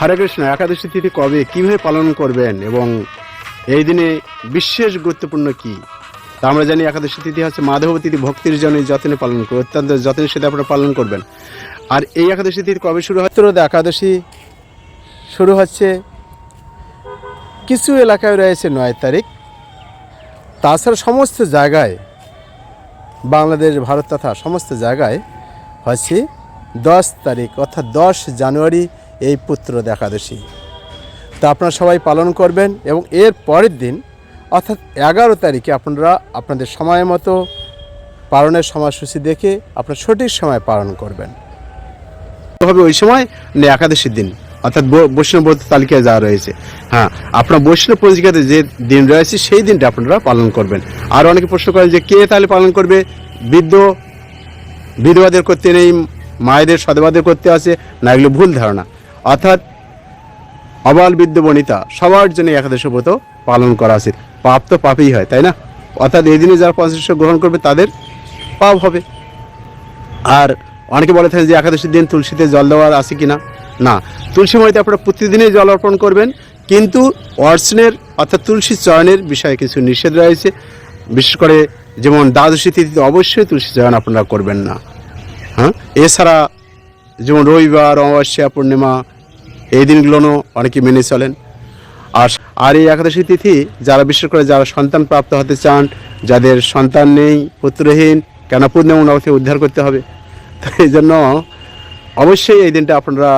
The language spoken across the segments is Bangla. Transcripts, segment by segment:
হরে কৃষ্ণ, একাদশী তিথি কবে, কীভাবে পালন করবেন এবং এই দিনে বিশেষ গুরুত্বপূর্ণ কি? তা আমরা জানি একাদশী তিথি হচ্ছে মাধব তিথি, ভক্তির জন্য যত্নে পালন করবে অত্যন্ত যত্নের সাথে আপনারা পালন করবেন। আর এই একাদশী তিথি কবে শুরু হয়? উত্তরোদয় একাদশী শুরু হচ্ছে কিছু এলাকায় রয়েছে নয় তারিখ। তাছাড়া সমস্ত জায়গায়, বাংলাদেশ, ভারত তথা সমস্ত জায়গায় হচ্ছে দশ তারিখ, অর্থাৎ দশ জানুয়ারি এই পুত্র একাদশী তা আপনারা সবাই পালন করবেন এবং এর পরের দিন, অর্থাৎ এগারো তারিখে আপনারা আপনাদের সময় মতো পালনের সময়সূচি দেখে আপনারা সঠিক সময় পালন করবেন। হবে ওই সময় না একাদশীর দিন, অর্থাৎ বৈষ্ণব তালিকায় যা রয়েছে। হ্যাঁ আপনার বৈষ্ণব পঞ্জিকাতে যে দিন রয়েছে সেই দিনটা আপনারা পালন করবেন। আর অনেকে প্রশ্ন করেন যে কে তাহলে পালন করবে? বৃদ্ধ, বিধবাদের করতে নেই, মায়েদের সদবাদের করতে আছে, না এগুলো ভুল ধারণা। অর্থাৎ অবাল বৃদ্ধ বনিতা সবার জন্য একাদশ ব্রত পালন করা উচিত পাপ তো পাপই হয়, তাই না? অর্থাৎ এই দিনে যারা পঞ্চাশ গ্রহণ করবে, তাদের পাপ হবে। আর অনেকে বলে থাকেন যে একাদশীর দিন তুলসীতে জল দেওয়ার আছে কি না। না তুলসী মরিতে আপনারা প্রতিদিনই জল অর্পণ করবেন, কিন্তু অর্চনের অর্থাৎ তুলসী চয়নের বিষয়ে কিছু নিষেধ রয়েছে। বিশেষ করে যেমন দ্বাদশী তিথিতে অবশ্যই তুলসী চয়ন আপনারা করবেন না। হ্যাঁ? এছাড়া যেমন রবিবার, অমাবস্যা, পূর্ণিমা, এই দিনগুলোও অনেকে মেনে চলেন। আর আর এই একাদশী তিথি যারা বিশেষ করে যারা সন্তান প্রাপ্ত হতে চান, যাদের সন্তান নেই, পুত্রহীন, কেন পূর্ণিমা নবকে উদ্ধার করতে হবে? তাই জন্য অবশ্যই এই দিনটা আপনারা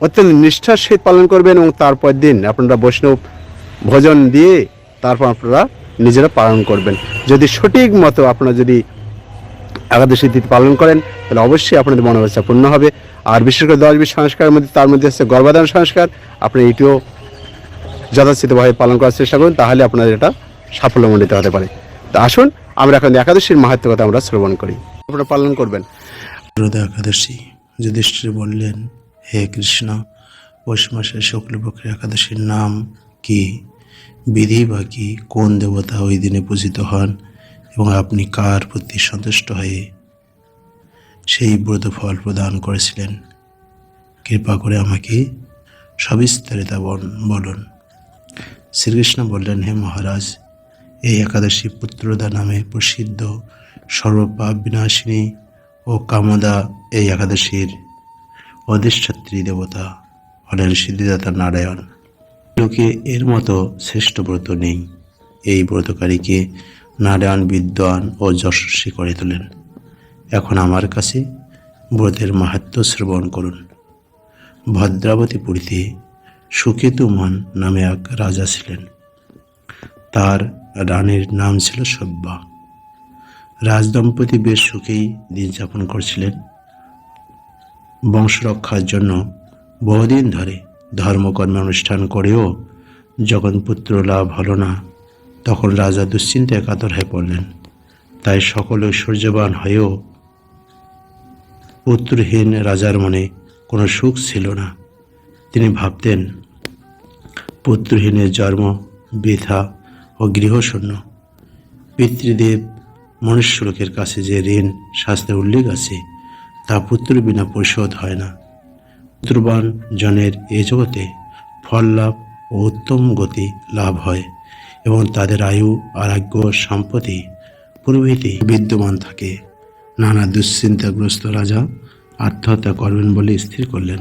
অত্যন্ত নিষ্ঠার সহিত পালন করবেন এবং তারপর দিন আপনারা বৈষ্ণব ভোজন দিয়ে তারপর আপনারা নিজেরা পালন করবেন। যদি সঠিক মতো আপনারা যদি একাদশী তিথি পালন করেন, তাহলে অবশ্যই আপনাদের মনোবাঞ্ছা পূর্ণ হবে। আর বিশেষ করে দশ বিশ সংস্কারের মধ্যে, তার মধ্যে হচ্ছে গর্ভাধান সংস্কার। আপনি এটিও যথাচিতভাবে পালন করার চেষ্টা করুন, তাহলে আপনাদের এটা সাফল্যমণ্ডিত হতে পারে। তা আসুন, আমরা এখন একাদশীর মাহাত্ম কথা আমরা শ্রবণ করি। আপনারা পালন করবেন। একাদশী, যুধিষ্ঠির বললেন, হে কৃষ্ণ, পৌষ মাসের শুক্লপক্ষের একাদশীর নাম কি? বিধি বা কি? কোন দেবতা ওই দিনে পূজিত হন? এবং আপনি কার প্রতি সন্তুষ্ট হয়ে সেই ব্রত ফল প্রদান করেছিলেন? কৃপা করে আমাকে সবিস্তারিত বল- বলুন। শ্রীকৃষ্ণ বললেন, হে মহারাজ, এই একাদশী পুত্রদা নামে প্রসিদ্ধ সর্বপাপ বিনাশিনী ও কামদা এই একাদশীর অধিষ্ঠাত্রী দেবতা হলেন সিদ্ধিদাতা নারায়ণ। লোকে এর মতো শ্রেষ্ঠ ব্রত নেই। এই ব্রতকারীকে নারায়ণ বিদ্বান ও যশস্বী করে তোলেন। এখন আমার কাছে ব্রতের মাহাত্ম শ্রবণ করুন। ভদ্রাবতী ভদ্রাবতীপুরীতে সুকেতুমান নামে এক রাজা ছিলেন। তার রানীর নাম ছিল সব্যা রাজদম্পতি বেশ সুখেই দিন যাপন করছিলেন। বংশরক্ষার জন্য বহুদিন ধরে ধর্মকর্মে অনুষ্ঠান করেও যখন পুত্র লাভ হল না তখন রাজা দুশ্চিন্তায় কাতর হয়ে পড়লেন। তাই সকল ঐশ্বর্যবান হয়েও পুত্রহীন রাজার মনে কোনো সুখ ছিল না। তিনি ভাবতেন, পুত্রহীনের জন্ম বৃথা ও গৃহশূন্য। পিতৃদেব মনুষ্যলোকের কাছে যে ঋণ, শাস্ত্রে উল্লেখ আছে, তা পুত্র বিনা পরিশোধ হয় না। পুত্রবান জনের এ জগতে ফল লাভ ও উত্তম গতি লাভ হয়। এবং তাদের আয়ু, আরোগ্য, সম্পত্তি প্রভৃতি বিদ্যমান থাকে। নানা দুশ্চিন্তাগ্রস্ত রাজা আত্মহত্যা করবেন বলে স্থির করলেন।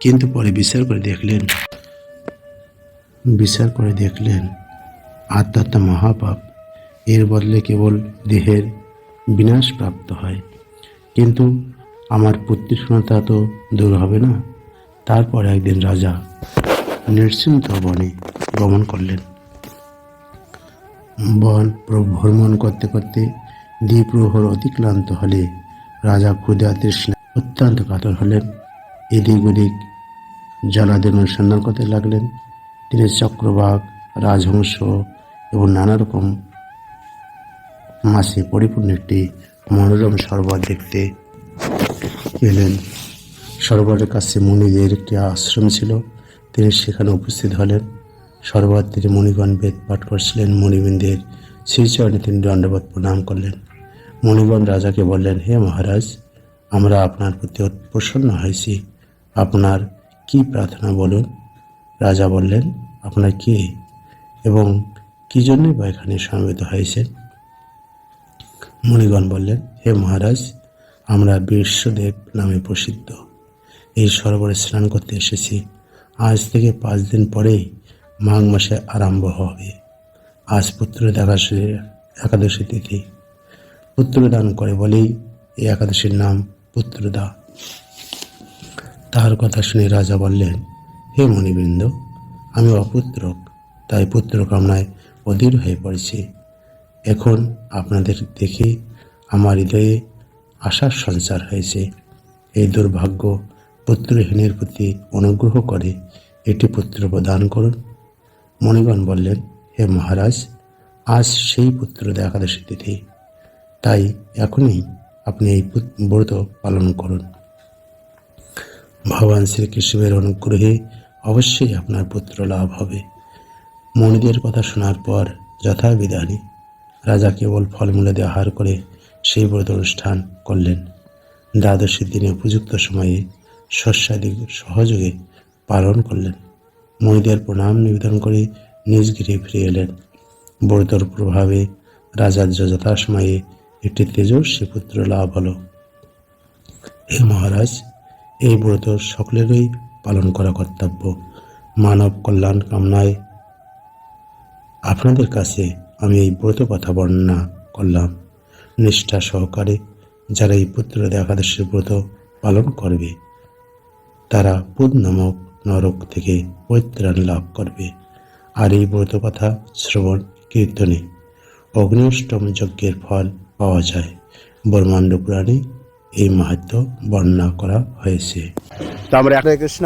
কিন্তু পরে বিচার করে দেখলেন, বিচার করে দেখলেন, আত্মহত্যা মহাপাপ। এর বদলে কেবল দেহের বিনাশ প্রাপ্ত হয়। কিন্তু আমার পুত্রশূন্যতা তো দূর হবে না। তারপর একদিন রাজা নিশ্চিন্ত বনে গমন করলেন। বন ভ্রমণ করতে করতে দ্বিপ্রহর অতিক্লান্ত হলে রাজা ক্ষুদা তৃষ্ণা অত্যন্ত কাতর হলেন। এদিক ওদিক জলাদের অনুসন্ধান করতে লাগলেন। তিনি চক্রবাক রাজহংস এবং নানা রকম মাসে পরিপূর্ণ একটি মনোরম সরোবর দেখতে এলেন। সরোবরের কাছে মুনিদের একটি আশ্রম ছিল। তিনি সেখানে উপস্থিত হলেন। সরোবর তীরে মণিগণ বেদ পাঠ করছিলেন, মণিবিন্দের শ্রীচরণে তিনি দণ্ডবোধ প্রণাম করলেন। মণিগণ রাজাকে বললেন, হে মহারাজ, আমরা আপনার প্রতি প্রসন্ন হয়েছি। আপনার কি প্রার্থনা বলুন? রাজা বললেন, আপনার কে এবং কি জন্য বা এখানে সমবেত হয়েছেন? মণিগণ বললেন, হে মহারাজ, আমরা বিশ্বদেব নামে প্রসিদ্ধ। এই সরোবরে স্নান করতে এসেছি। আজ থেকে পাঁচ দিন পরেই মাঘ মাসে আরম্ভ হবে। আজ পুত্র একাদশী একাদশী তিথি। পুত্রদান করে বলেই এই একাদশীর নাম পুত্রদা। তাহার কথা শুনে রাজা বললেন, হে মণিবৃন্দ, আমি অপুত্রক, তাই পুত্র কামনায় অধীর হয়ে পড়েছি। এখন আপনাদের দেখে আমার হৃদয়ে আশার সঞ্চার হয়েছে। এই দুর্ভাগ্য পুত্রহীনের প্রতি অনুগ্রহ করে এটি পুত্র প্রদান করুন। মণিগণ বললেন, হে মহারাজ, আজ সেই পুত্র একাদশী তিথি তাই এখনই আপনি এই ব্রত পালন করুন। ভগবান শ্রীকৃষ্ণের অনুগ্রহে অবশ্যই আপনার পুত্র লাভ হবে। মণিদের কথা শোনার পর যথাবিধানে রাজা কেবল ফলমূলাদি আহার করে সেই ব্রত অনুষ্ঠান করলেন। দ্বাদশীর দিনে উপযুক্ত সময়ে শস্যাদি সহযোগে পালন করলেন। মণিদের প্রণাম, নিবেদন করে নিজ গৃহে ফিরে এলেন। ব্রতর প্রভাবে রাজার যথাসময়ে একটি তেজস্বী পুত্র লাভ হলো। হে মহারাজ, এই ব্রত সকলেরই পালন করা কর্তব্য। মানব কল্যাণ কামনায় আপনাদের কাছে আমি এই ব্রত কথা বর্ণনা করলাম। নিষ্ঠা সহকারে যারা এই পুত্র একাদশীর ব্রত পালন করবে, তারা পুদ নামক নরক থেকে পরিত্রাণ লাভ করবে। আর এই ব্রত কথা শ্রবণ কীর্তনে অগ্নিষ্টম যজ্ঞের ফল পাওয়া যায়। ব্রহ্মাণ্ড পুরাণে এই মাহাত্ম বর্ণনা করা হয়েছে। তো আমরা হরে কৃষ্ণ।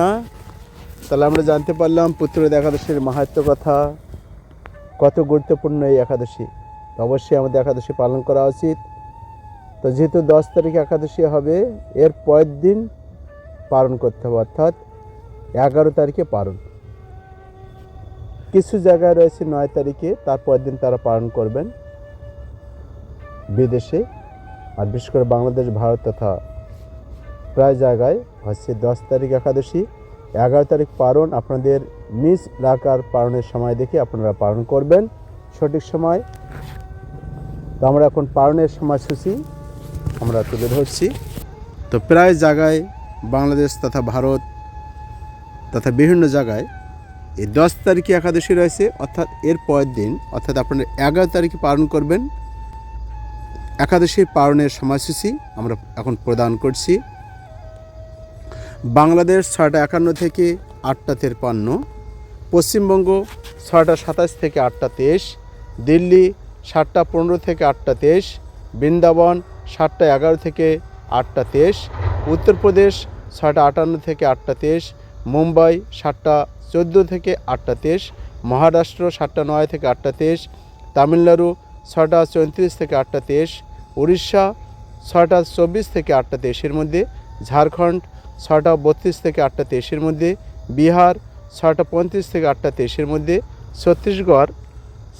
তাহলে আমরা জানতে পারলাম পুত্র একাদশীর মাহাত্ম কথা কত গুরুত্বপূর্ণ এই একাদশী। অবশ্যই আমাদের একাদশী পালন করা উচিত। তো যেহেতু দশ তারিখ একাদশী হবে এর পরের দিন পালন করতে হবে। অর্থাৎ এগারো তারিখে পালন। কিছু জায়গায় রয়েছে নয় তারিখে তারপর দিন তারা পালন করবেন বিদেশে। আর বিশেষ করে বাংলাদেশ, ভারত তথা প্রায় জায়গায় হচ্ছে দশ তারিখ একাদশী, এগারো তারিখ পালন। আপনাদের নিজ এলাকার পালনের সময় দেখে আপনারা পালন করবেন। সঠিক সময়। তো আমরা এখন পালনের সময়সূচি আমরা তুলে ধরছি। তো প্রায় জায়গায় বাংলাদেশ তথা ভারত তথা বিভিন্ন জায়গায় এই দশ তারিখে একাদশী রয়েছে, অর্থাৎ এর পরের দিন, অর্থাৎ আপনারা এগারো তারিখে পালন করবেন। একাদশীর পালনের সময়সূচি আমরা এখন প্রদান করছি। বাংলাদেশ ছয়টা একান্ন থেকে আটটা তেরপান্ন, পশ্চিমবঙ্গ ছয়টা সাতাশ থেকে আটটা তেইশ, দিল্লি সাতটা পনেরো থেকে আটটা তেইশ, বৃন্দাবন সাতটা এগারো থেকে আটটা তেইশ, উত্তরপ্রদেশ ছয়টা আটান্ন থেকে আটটা তেইশ মুম্বাই সাতটা চোদ্দ থেকে আটটা তেইশ, মহারাষ্ট্র সাতটা নয় থেকে আটটা তেইশ, তামিলনাড়ু ছটা চৌত্রিশ থেকে আটটা তেইশ, উড়িষ্যা ছটা চব্বিশ থেকে আটটা তেইশের মধ্যে, ঝাড়খণ্ড ছটা বত্রিশ থেকে আটটা তেইশের মধ্যে, বিহার ছটা পঁয়ত্রিশ থেকে আটটা তেইশের মধ্যে, ছত্তিশগড়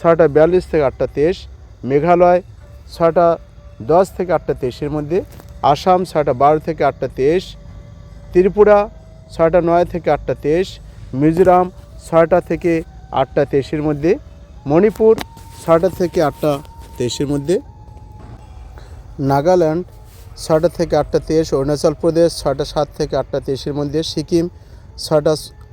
ছটা বিয়াল্লিশ থেকে আটটা তেইশ, মেঘালয় ছটা দশ থেকে আটটা তেইশের মধ্যে, আসাম ছয়টা বারো থেকে আটটা তেইশ, ত্রিপুরা ছয়টা নয় থেকে আটটা তেইশ মিজোরাম ছয়টা থেকে আটটা তেইশের মধ্যে মণিপুর ছয়টা থেকে আটটা তেইশের মধ্যে নাগাল্যান্ড ছয়টা থেকে আটটা তেইশ অরুণাচল প্রদেশ ছয়টা সাত থেকে আটটা তেইশের মধ্যে সিকিম ছয়টা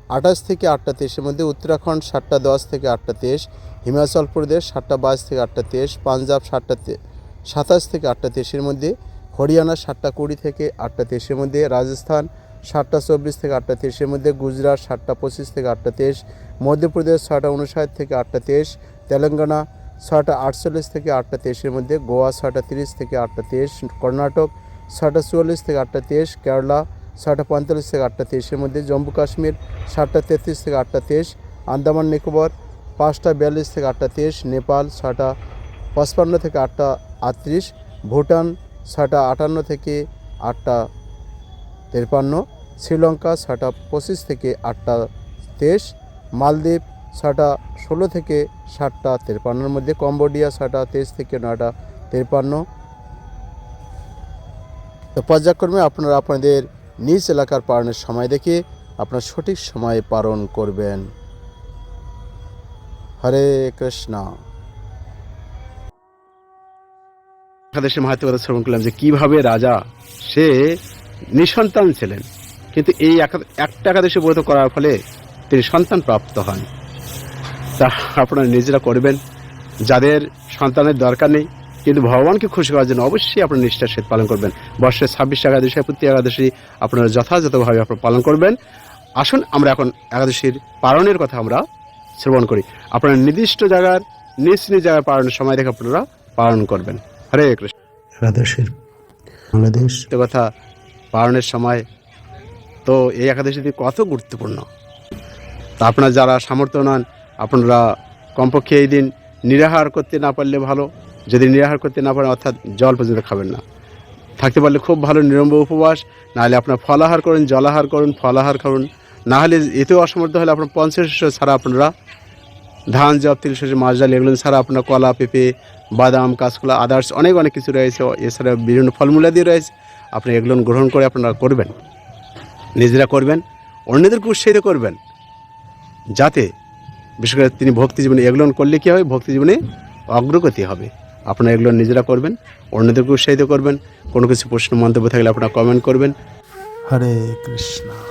আঠাশ থেকে আটটা তেইশের মধ্যে উত্তরাখণ্ড সাতটা দশ থেকে আটটা তেইশ হিমাচল প্রদেশ সাতটা বাইশ থেকে আটটা তেইশ পাঞ্জাব সাতটা সাতাশ থেকে আটটা তেইশের মধ্যে হরিয়ানা সাতটা কুড়ি থেকে আটটা তেইশের মধ্যে রাজস্থান সাতটা চব্বিশ থেকে আটটা তেইশের মধ্যে গুজরাট সাতটা পঁচিশ থেকে আটটা তেইশ মধ্যপ্রদেশ ছয়টা উনষাট থেকে আটটা তেইশ তেলেঙ্গানা ছয়টা আটচল্লিশ থেকে আটটা তেইশের মধ্যে গোয়া ছয়টা তিরিশ থেকে আটটা তেইশ কর্ণাটক ছয়টা চুয়াল্লিশ থেকে আটটা তেইশ কেরালা ছয়টা পঁয়তাল্লিশ থেকে আটটা তেইশের মধ্যে জম্মু কাশ্মীর সাতটা তেত্রিশ থেকে আটটা তেইশ আন্দামান নিকোবর পাঁচটা বিয়াল্লিশ থেকে আটটা তেইশ নেপাল ছয়টা পঁচপান্ন থেকে আটটা আটত্রিশ ভুটান ছয়টা আটান্ন থেকে আটটা তেরপান্ন, শ্রীলঙ্কা ছয়টা পঁচিশ থেকে আটটা তেইশ, মালদ্বীপ ছয়টা ষোলো থেকে ষাটটা তেরপান্নর মধ্যে কম্বোডিয়া ছয়টা তেইশ থেকে নয়টা তেরপান্ন। তো পর্যায়ক্রমে আপনারা আপনাদের নিজ এলাকার পালনের সময় দেখে আপনার সঠিক সময়ে পালন করবেন। হরে কৃষ্ণ। একাদশী মাহাত্ম কথা শ্রবণ করলাম যে কীভাবে রাজা সে নিঃসন্তান ছিলেন। কিন্তু এই একা- একটা একাদশী ব্রত করার ফলে তিনি সন্তান প্রাপ্ত হন। তা আপনারা নিজেরা করবেন। যাদের সন্তানের দরকার নেই কিন্তু ভগবানকে খুশি করার জন্য অবশ্যই আপনার নিষ্ঠার সহিত পালন করবেন। বর্ষের ছাব্বিশ একাদশী প্রতি একাদশী আপনারা যথাযথভাবে আপনারা পালন করবেন। আসুন আমরা এখন একাদশীর পালনের কথা আমরা শ্রবণ করি। আপনার নির্দিষ্ট জায়গার নিজ নিজ জায়গায় পালনের সময় দেখে আপনারা পালন করবেন। হরে কৃষ্ণ। একাদশীর বাংলাদেশ কথা পালনের সময়। তো এই একাদশীটি কত গুরুত্বপূর্ণ? তা আপনারা যারা সামর্থ্য নন, আপনারা কমপক্ষে এই দিন নিরাহার করতে না পারলে ভালো। যদি নিরাহার করতে না পারেন, অর্থাৎ জল পর্যন্ত খাবেন না। থাকতে পারলে খুব ভালো নিরম্ব উপবাস, নাহলে আপনার ফলাহার করুন, জলাহার করুন, ফলাহার করুন না হলে এতেও অসমর্থ হলে আপনার পঞ্চশস্য ছাড়া আপনারা ধান, জব, তিল শস্য মাছ, ডাল, এগুলো ছাড়া আপনার কলা, পেঁপে, বাদাম, কাঁচকলা, আদার্স অনেক অনেক কিছু রয়েছে। এছাড়া বিভিন্ন ফলমূলাদি রয়েছে। আপনি এগুলো গ্রহণ করে আপনারা করবেন। নিজেরা করবেন অন্যদেরকে উৎসাহিত করবেন। যাতে, বিশেষ করে তিনি ভক্তি জীবনে এগুলো করলে কী হবে? ভক্তি জীবনে অগ্রগতি হবে। আপনারা এগুলো নিজেরা করবেন অন্যদেরকে উৎসাহিত করবেন। কোনো কিছু প্রশ্ন, মন্তব্য থাকলে আপনারা কমেন্ট করবেন। হরে কৃষ্ণ।